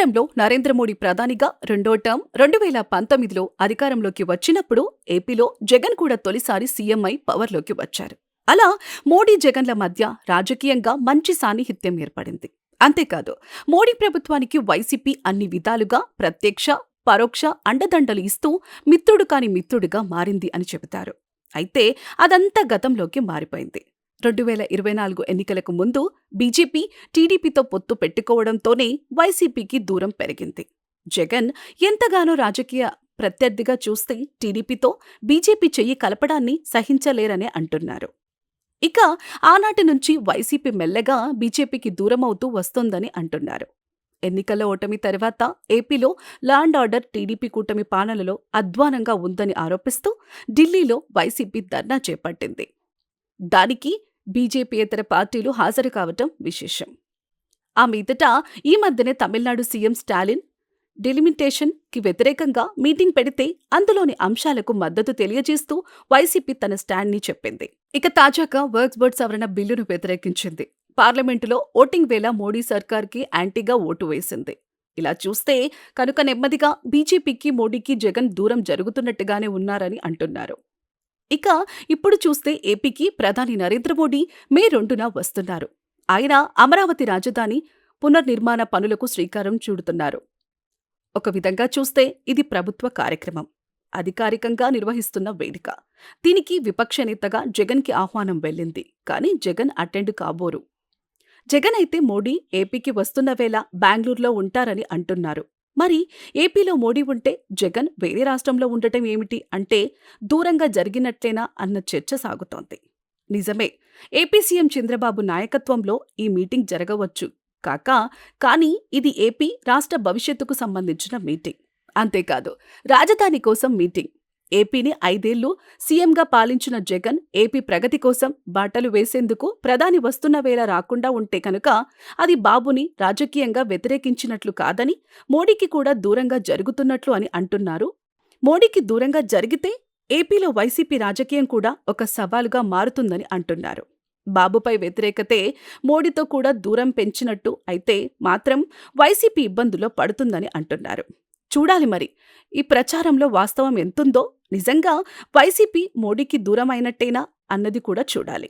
కేంద్రంలో నరేంద్ర మోడీ ప్రధానిగా రెండో టర్మ్ రెండు వేల పంతొమ్మిదిలో అధికారంలోకి వచ్చినప్పుడు ఏపీలో జగన్ కూడా తొలిసారి సీఎంఐ పవర్లోకి వచ్చారు. అలా మోడీ జగన్ల మధ్య రాజకీయంగా మంచి సాన్నిహిత్యం ఏర్పడింది. అంతేకాదు మోడీ ప్రభుత్వానికి వైసీపీ అన్ని విధాలుగా ప్రత్యక్ష పరోక్ష అండదండలు ఇస్తూ మిత్రుడు కాని మిత్రుడిగా మారింది అని చెబుతారు. అయితే అదంతా గతంలోకి మారిపోయింది. రెండు వేల ఇరవై నాలుగు ఎన్నికలకు ముందు బీజేపీ టీడీపీతో పొత్తు పెట్టుకోవడంతోనే వైసీపీకి దూరం పెరిగింది. జగన్ ఎంతగానో రాజకీయ ప్రత్యర్థిగా చూస్తే టీడీపీతో బీజేపీ చెయ్యి కలపడాన్ని సహించలేరనే అంటున్నారు. ఇక ఆనాటి నుంచి వైసీపీ మెల్లగా బీజేపీకి దూరమవుతూ వస్తోందని అంటున్నారు. ఎన్నికల ఓటమి తర్వాత ఏపీలో లాండ్ ఆర్డర్ టీడీపీ కూటమి పాలనలో అధ్వానంగా ఉందని ఆరోపిస్తూ ఢిల్లీలో వైసీపీ ధర్నా చేపట్టింది. దానికి బీజేపీయేతర పార్టీలు హాజరు కావటం విశేషం. ఆ మీదట ఈ మధ్యనే తమిళనాడు సీఎం స్టాలిన్ డెలిమిటేషన్కి వ్యతిరేకంగా మీటింగ్ పెడితే అందులోని అంశాలకు మద్దతు తెలియజేస్తూ వైసీపీ తన స్టాండ్ని చెప్పింది. ఇక తాజాగా వర్క్స్ బర్డ్ సవరణ బిల్లును వ్యతిరేకించింది. పార్లమెంటులో ఓటింగ్ వేళ మోడీ సర్కార్కి యాంటీగా ఓటు వేసింది. ఇలా చూస్తే కనుక నెమ్మదిగా బీజేపీకి మోడీకి జగన్ దూరం జరుగుతున్నట్టుగానే ఉన్నారని అంటున్నారు. ఇక ఇప్పుడు చూస్తే ఏపీకి ప్రధాని నరేంద్ర మోడీ మే రెండున వస్తున్నారు. ఆయన అమరావతి రాజధాని పునర్నిర్మాణ పనులకు శ్రీకారం చూడుతున్నారు. ఒక విధంగా చూస్తే ఇది ప్రభుత్వ కార్యక్రమం. అధికారికంగా నిర్వహిస్తున్న వేదిక. దీనికి విపక్ష నేతగా జగన్కి ఆహ్వానం వెళ్ళింది. కానీ జగన్ అటెండ్ కాబోరు. జగన్ అయితే మోడీ ఏపీకి వస్తున్న వేళ బెంగళూరులో ఉంటారని అంటున్నారు. మరి ఏపీలో మోడీ ఉంటే జగన్ వేరే రాష్ట్రంలో ఉండటం ఏమిటి? అంటే దూరంగా జరిగినట్లేనా అన్న చర్చ సాగుతోంది. నిజమే ఏపీ సీఎం చంద్రబాబు నాయకత్వంలో ఈ మీటింగ్ జరగవచ్చు కాక కానీ ఇది ఏపీ రాష్ట్ర భవిష్యత్తుకు సంబంధించిన మీటింగ్. అంతేకాదు రాజధాని కోసం మీటింగ్. ఏపీని ఐదేళ్ళు సీఎంగా పాలించిన జగన్ ఏపీ ప్రగతి కోసం బాటలు వేసేందుకు ప్రధాని వస్తున్న వేళ రాకుండా ఉంటే కనుక అది బాబుని రాజకీయంగా వ్యతిరేకించినట్లు కాదని మోడీకి కూడా దూరంగా జరుగుతున్నట్లు అని అంటున్నారు. మోడీకి దూరంగా జరిగితే ఏపీలో వైసీపీ రాజకీయం కూడా ఒక సవాలుగా మారుతుందని అంటున్నారు. బాబుపై వ్యతిరేకతే మోడీతో కూడా దూరం పెంచినట్టు అయితే మాత్రం వైసీపీ ఇబ్బందుల్లో పడుతుందని అంటున్నారు. చూడాలి మరి ఈ ప్రచారంలో వాస్తవం ఎంతుందో నిజంగా వైసీపీ మోడీకి దూరమైనట్టేనా అన్నది కూడా చూడాలి.